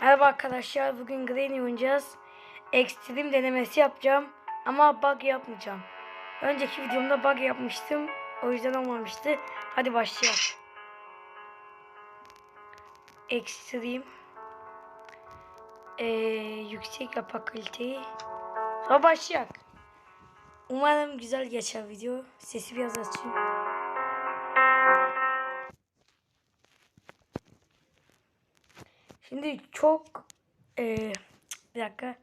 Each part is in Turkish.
Merhaba arkadaşlar. Bugün Granny oynayacağız. Extreme denemesi yapacağım. Ama bug yapmayacağım. Önceki videomda bug yapmıştım. O yüzden olmamıştı. Hadi başlayalım. Extreme. Ee, yüksek yapı kaliteyi. Sonra başlayalım. Umarım güzel geçer video. Sesi biraz açayım. Şimdi çok eee, bir dakika.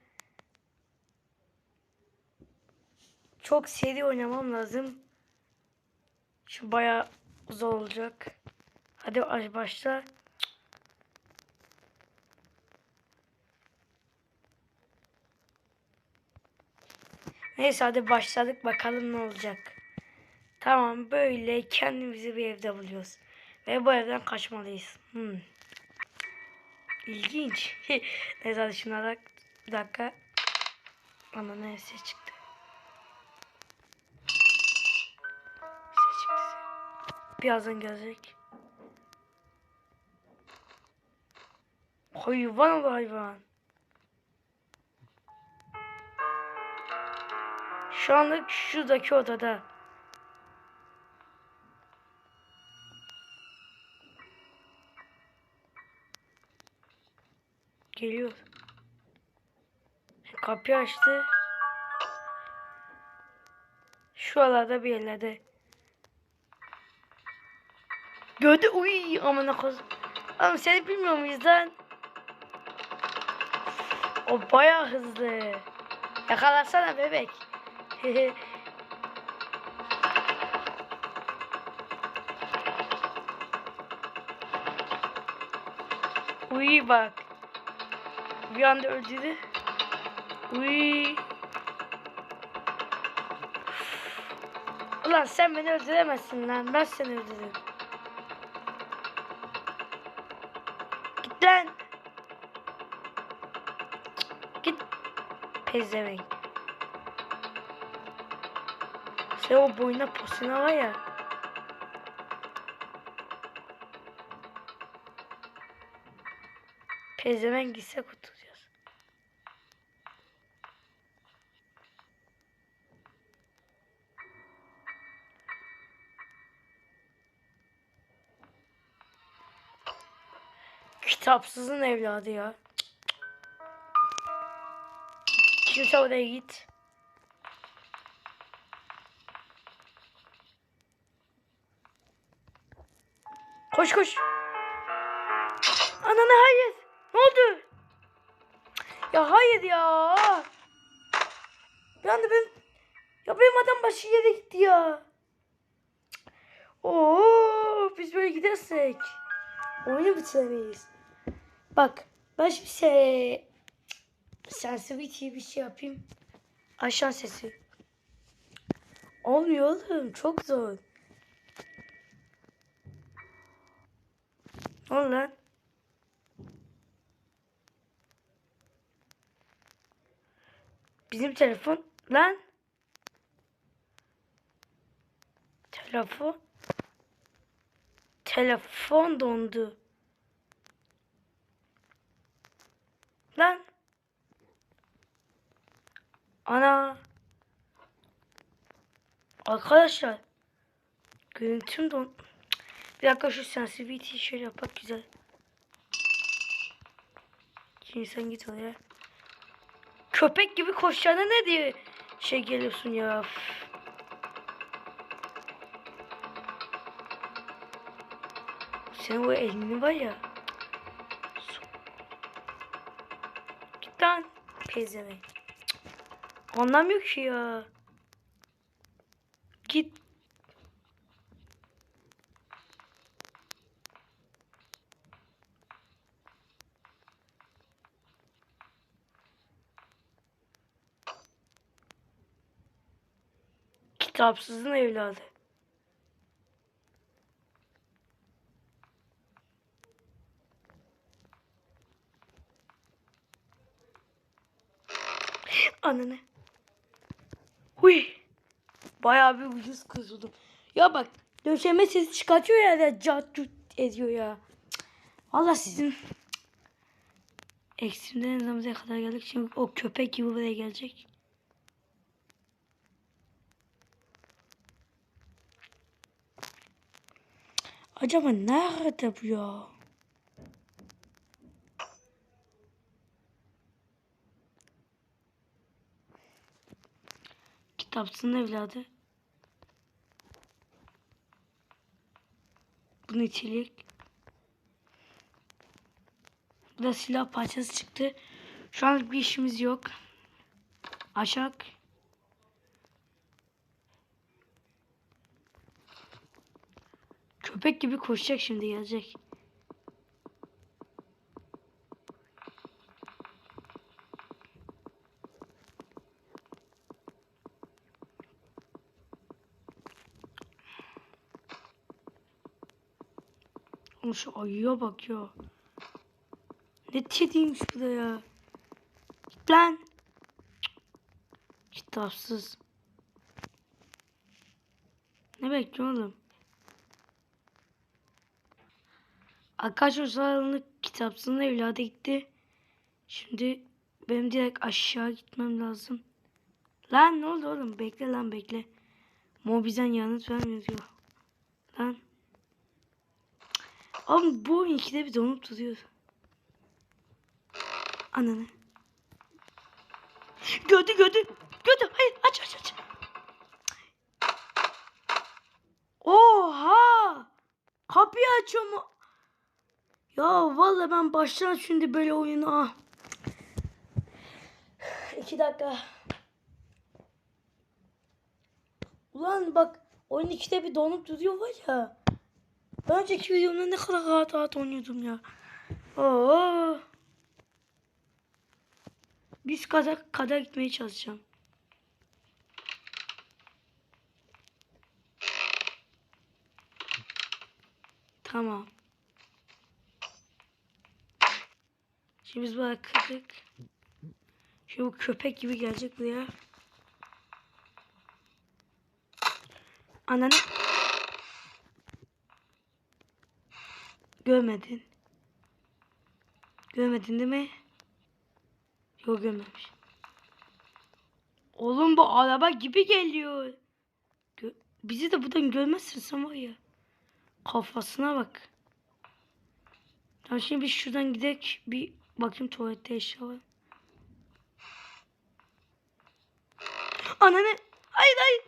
Çok seri oynamam lazım. Şu bayağı zor olacak. Hadi aç başla. Neyse hadi başladık bakalım ne olacak. Tamam böyle kendimizi bir evde buluyoruz. Ve bu evden kaçmalıyız. Hmm. İlginç. Neyse hadi şuna da bir dakika. Ana ne ses çıktı. Ses çıktı. Birazdan gelecek. Hayvan hayvan. Şu anlık şuradaki odada. Geliyor. Kapıyı açtı. Şuralarda bir yerlerde. Gördü. Uy amına koz. Oğlum seni bilmiyor muyuz lan? O bayağı hızlı. Yakalasana bebek. Uy bak. Bir anda öldürdü. Uy. Ulan sen beni öldüremezsin lan. Ben seni öldürürüm. Git lan. Git. Pezevenk. Sen o boyuna posuna var ya. Pezevenk gitse kurtulacağız. Kitapsızın evladı ya. Kimse oraya git. Koş koş. Ananı hayır. Ne oldu? Ya hayır ya. Bir anda ben... Ya benim adam başı yere gitti ya. Oo, biz böyle gidersek oyunu bitiremeyiz. Bak ben şimdi şey sensitivity'ye bir şey yapayım. Aşağı sesi. Olmuyor oğlum çok zor. Oldu lan? Bizim telefon lan. Telefon. Telefon dondu. Lan. Ana. Arkadaşlar. Görüntüm don. Bir dakika şu sensitivity şöyle yapak güzel. Şimdi sen git oraya. Köpek gibi koşacağına ne diye şey geliyorsun ya. Üf. Senin o elini var ya. Git lan. Pezevenk. Anlamıyor ki ya. Git. Kitapsızın evladı. Ananı. Huy. Bayağı bir ucuz kızıldım. Ya bak döşeme sesi çıkartıyor ya da cat ediyor ya. Valla sizin Ekstremden zamana kadar geldik. Şimdi o köpek gibi buraya gelecek. Acaba nerede bu ya? Kitapsın evladı. Bunu içecek. Bu da silah parçası çıktı. Şu an bir işimiz yok. Aşak. Köpek gibi koşacak şimdi gelecek. Oğlum şu ayıya bak ya. Ne kediymiş bu da ya. Git lan. Kitapsız. Ne bekliyor oğlum? Arkadaşlar sağlık kitapsızın evladı gitti. Şimdi benim direkt aşağı gitmem lazım. Lan ne oldu oğlum? Bekle lan bekle. Mobizden yanıt vermiyor diyor. Lan. Oğlum bu oyun ikide bir donup duruyor. Ananı. Gördü gördü. Gördü. Hayır aç aç aç. Oha. Kapıyı açıyor mu? Ya vallahi ben baştan şimdi böyle oyunu ah. İki dakika. Ulan bak oyun ikide bir donup duruyor var ya. Önceki videomda ne kadar rahat rahat oynuyordum ya. Oo. Biz kadar kadar gitmeye çalışacağım. Tamam. Şimdi biz kırdık. Şimdi bu köpek gibi gelecek buraya. Ananı. Görmedin. Görmedin değil mi? Yok görmemiş. Oğlum bu araba gibi geliyor. Gö- Bizi de buradan görmezsin sen var ya. Kafasına bak. Tamam şimdi biz şuradan gidelim bir bakayım tuvalette eşya var. Ananı. Hayır hayır.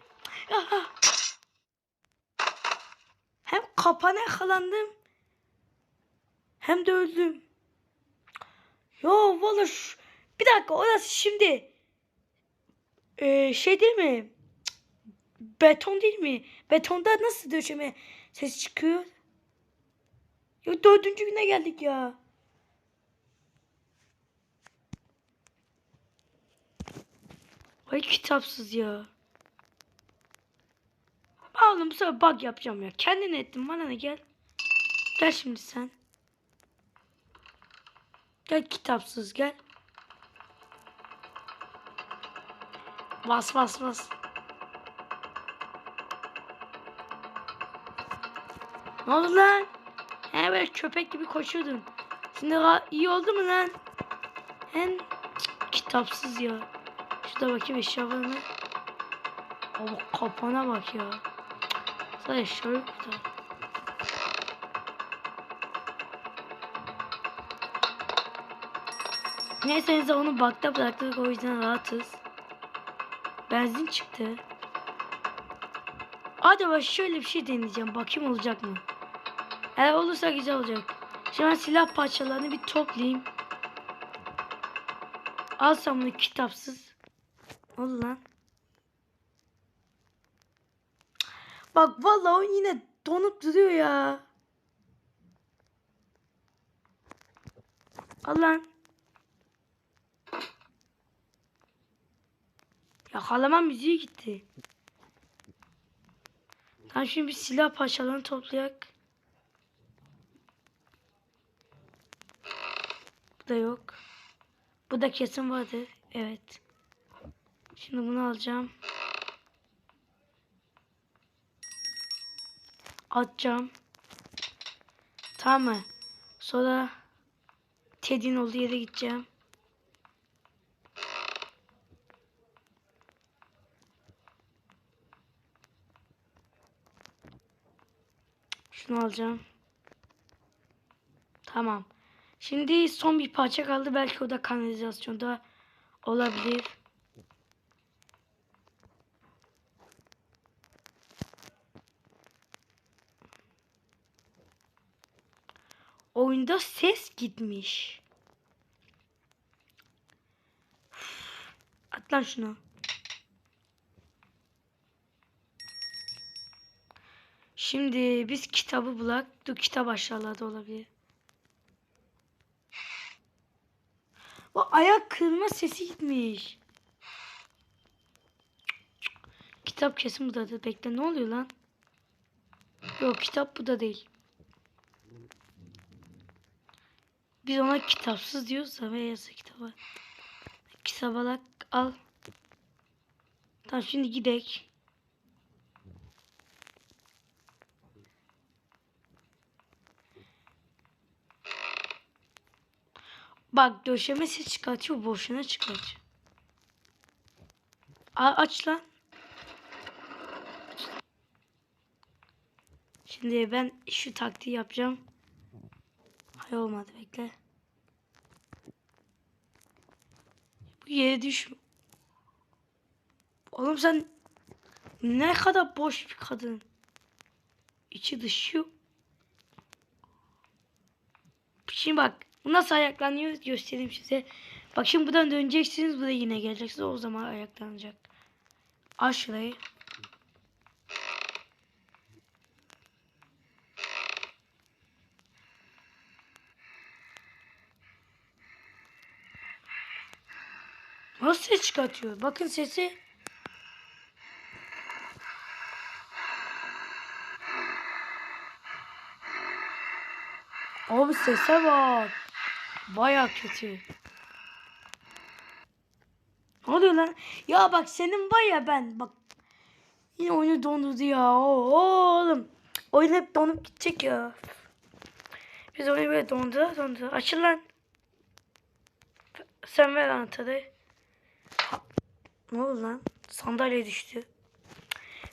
Hem kapana yakalandım. Hem de öldüm. Yo valla. Bir dakika orası şimdi ee, şey değil mi? Beton değil mi? Betonda nasıl döşeme ses çıkıyor? Ya dördüncü güne geldik ya. Ay kitapsız ya. Oğlum bu sefer bug yapacağım ya. Kendin ettin bana ne gel. Gel şimdi sen. Gel kitapsız gel. Bas bas bas. Ne oldu lan? He böyle köpek gibi koşuyordun. Şimdi iyi oldu mu lan? Hem kitapsız ya. Şurada bakayım eşya var mı? Abi kapana bak ya. Cık, Sana eşya Neyse onu bakta bıraktık o yüzden rahatız. Benzin çıktı. Acaba şöyle bir şey deneyeceğim. Bakayım olacak mı? Eğer olursa güzel olacak. Şimdi ben silah parçalarını bir toplayayım. Alsam bunu kitapsız. Oldu lan? Bak vallahi o yine donup duruyor ya. Al lan. Yakalama müziği gitti. Tamam şimdi bir silah parçalarını toplayak. Bu da yok. Bu da kesin vardı. Evet. Şimdi bunu alacağım. Atacağım. Tamam mı? Sonra Teddy'nin olduğu yere gideceğim. Şunu alacağım. Tamam. Şimdi son bir parça kaldı. Belki o da kanalizasyonda olabilir. Oyunda ses gitmiş. At lan şunu. Şimdi biz kitabı bulak. Dur kitap aşağılarda olabilir. O ayak kırma sesi gitmiş. Kitap kesin buradadır. Bekle ne oluyor lan? Yok kitap bu da değil. Biz ona kitapsız diyoruz da ve yasa kitabı. Kitap alak al. Tamam şimdi gidek. Bak döşeme ses çıkartıyor boşuna çıkartıyor. A aç lan. Şimdi ben şu taktiği yapacağım. Hay olmadı bekle. Bu yere düş. Oğlum sen ne kadar boş bir kadın. İçi dışı. Şimdi bak bu nasıl ayaklanıyor göstereyim size. Bak şimdi buradan döneceksiniz. Bu da yine geleceksiniz. O zaman ayaklanacak. Aç. Nasıl ses çıkartıyor? Bakın sesi. Abi sese bak. Baya kötü. Ne oluyor lan? Ya bak senin var ya ben bak. Yine oyunu dondurdu ya. Oo, oğlum. Oyun hep donup gidecek ya. Biz oyunu böyle dondu dondu. Açıl lan. Sen ver anahtarı. Ne oldu lan? Sandalye düştü.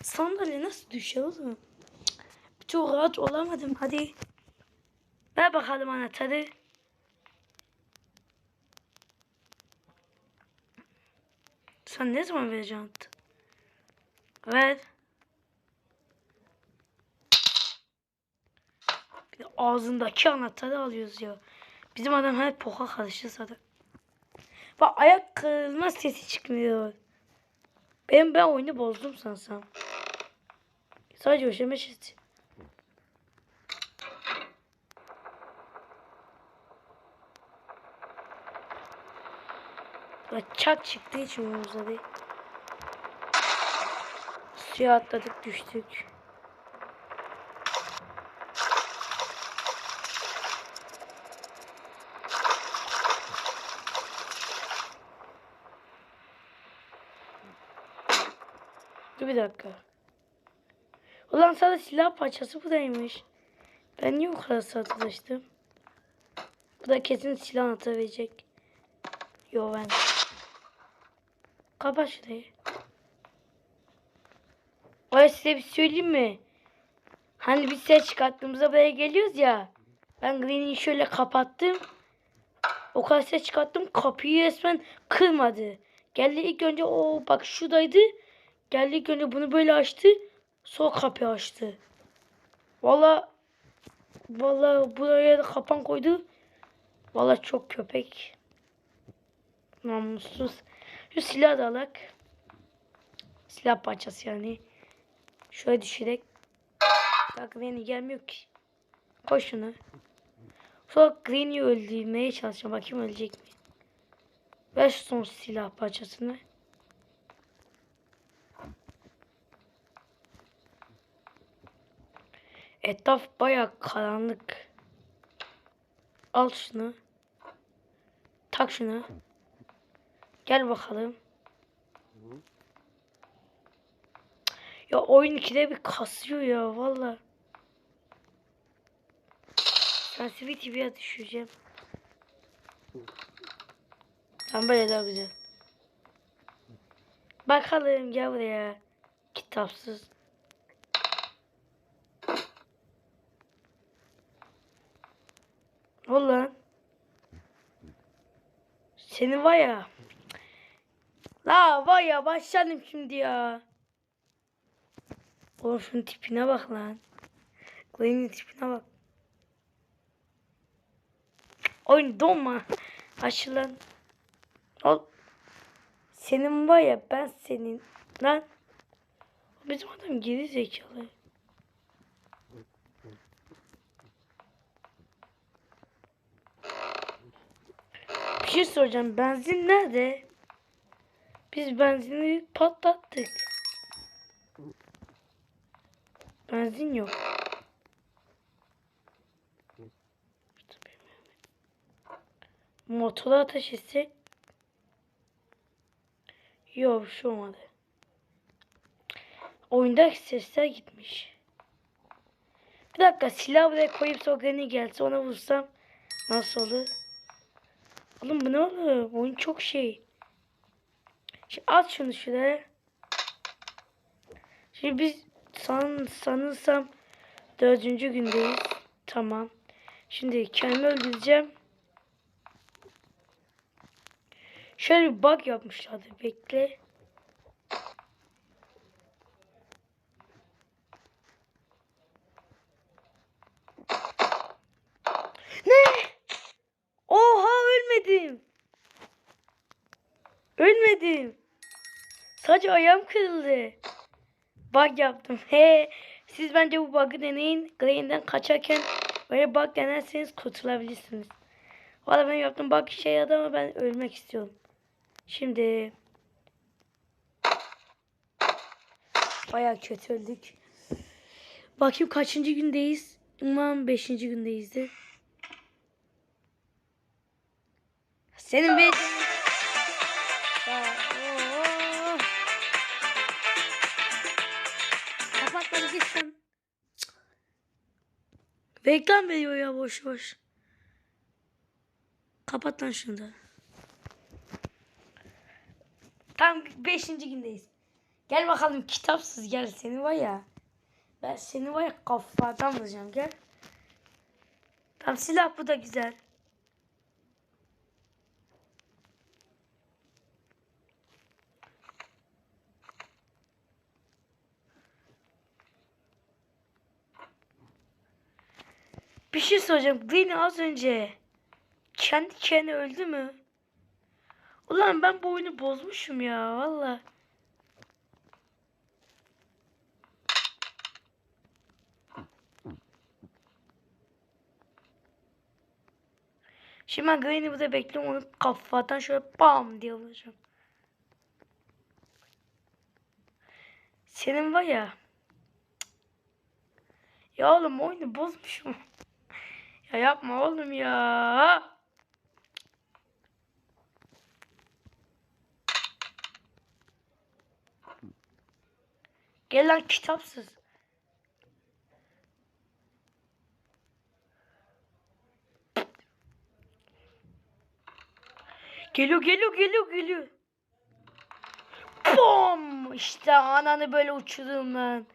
Sandalye nasıl düşüyor oğlum? Çok rahat olamadım. Hadi. Ver bakalım anahtarı. Sen ne zaman vereceksin? Ver. Bir de ağzındaki anahtarı alıyoruz ya. Bizim adam hep poka karıştı zaten. Bak ayak kırılma sesi çıkmıyor. Ben ben oyunu bozdum sansam. Sadece hoşuma sesi. Çat çıktığı için oyunumuza değil. Suya atladık düştük. Dur bir dakika. Ulan sana silah parçası buradaymış. Ben niye bu kadar satılıştım? Bu da kesin silah verecek. Yo ben. Kapat şurayı. Ay size bir söyleyeyim mi? Hani biz ses çıkarttığımızda buraya geliyoruz ya. Ben Green'i şöyle kapattım. O kadar ses çıkarttım kapıyı resmen kırmadı. Geldi ilk önce o bak şuradaydı. Geldi ilk önce bunu böyle açtı. Sonra kapıyı açtı. Valla Valla buraya da kapan koydu. Valla çok köpek. Namussuz. Şu silah da alak. Silah parçası yani. Şöyle düşürek. Bak Granny gelmiyor ki. Koy şunu. Sonra Granny'i öldürmeye çalışacağım. Bakayım ölecek mi? Ver son silah parçasını. Etraf baya karanlık. Al şunu. Tak şunu. Gel bakalım. Ya oyun ikide bir kasıyor ya valla. Bir düşüreceğim. Tam böyle daha güzel. Bakalım gel buraya. Kitapsız. Ol lan. Seni var ya. La var ya başladım şimdi ya. Oğlum tipine bak lan. Gwen'in tipine bak. Oyun donma. Açılan. Ol. Senin var ya ben senin. Lan. Bizim adam geri zekalı. Bir şey soracağım. Benzin nerede? Biz benzini patlattık. Benzin yok. Motoru ateş etsek. Yok bir şey olmadı. Oyundaki sesler gitmiş. Bir dakika silah buraya koyup Sogren'i gelse ona vursam nasıl olur? Oğlum bu ne olur? Oyun çok şey. Şimdi at şunu şuraya. Şimdi biz san, sanırsam dördüncü gündeyiz. Tamam. Şimdi kendimi öldüreceğim. Şöyle bir bug yapmışlardı. Bekle. Ne? Oha ölmedim. Ölmedim. Sadece ayağım kırıldı. Bug yaptım. He. Siz bence bu bug'ı deneyin. Green'den kaçarken böyle bug denerseniz kurtulabilirsiniz. Valla ben yaptım bug işe yaradı ama ben ölmek istiyorum. Şimdi Baya kötü öldük. Bakayım kaçıncı gündeyiz? Umarım beşinci gündeyizdir. Senin be... Cık. Reklam veriyor ya boş boş. Kapat lan şunu da. Tam beşinci gündeyiz. Gel bakalım kitapsız gel seni var ya. Ben seni var ya kafadan vuracağım gel. Tam silah bu da güzel. Bir şey soracağım. Green az önce kendi kendine öldü mü? Ulan ben bu oyunu bozmuşum ya valla. Şimdi ben Green'i burada bekliyorum onu kafadan şöyle bam diye vuracağım. Senin var ya. Ya oğlum oyunu bozmuşum. Ya yapma oğlum ya. Gel lan kitapsız. Geliyor geliyor geliyor geliyor. Bom! İşte ananı böyle uçurdum lan.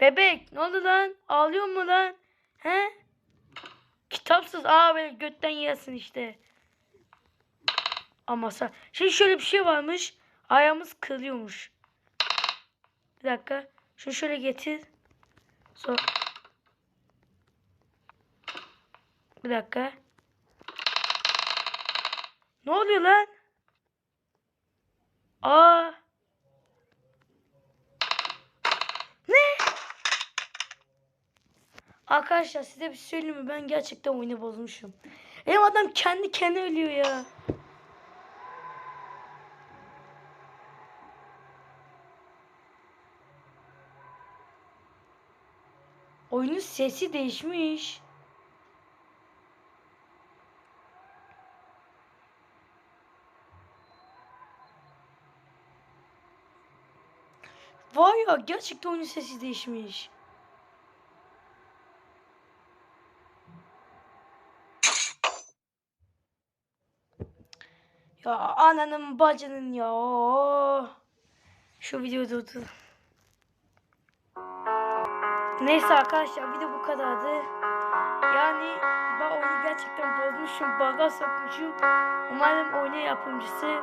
Bebek ne oldu lan? Ağlıyor mu lan? He? Kitapsız aa böyle götten yiyorsun işte. Ama sen... Şimdi şöyle bir şey varmış. Ayağımız kırılıyormuş. Bir dakika. Şunu şöyle getir. Sonra... Bir dakika. Ne oluyor lan? Aa. Ne? Arkadaşlar size bir söyleyeyim mi? Ben gerçekten oyunu bozmuşum. Benim adam kendi kendine ölüyor ya. Oyunun sesi değişmiş. Vay ya gerçekten oyunun sesi değişmiş. Ya ananın bacının ya. Şu video durdu. Neyse arkadaşlar video bu kadardı. Yani ben oyunu gerçekten bozmuşum. Baga sokmuşum. Umarım oyunun yapımcısı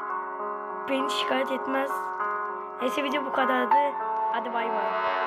beni şikayet etmez. Neyse video bu kadardı. Hadi bay bay.